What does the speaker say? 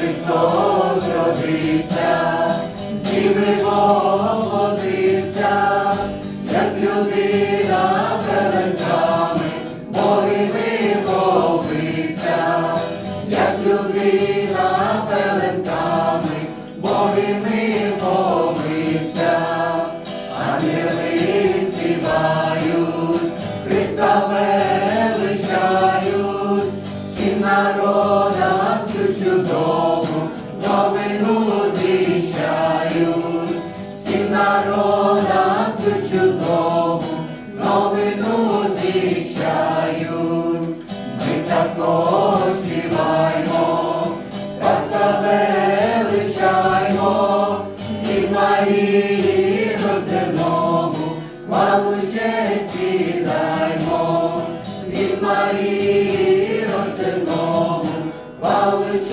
Христос родився, з діви людина пеленками, богими хопився, ангели співають, Христа величають, всім народам цю чудову новину звіщають, всім народам цю чудову новину звіщають. Ми також хвалу й честь віддаймо, від Марії рожденому, хвалу й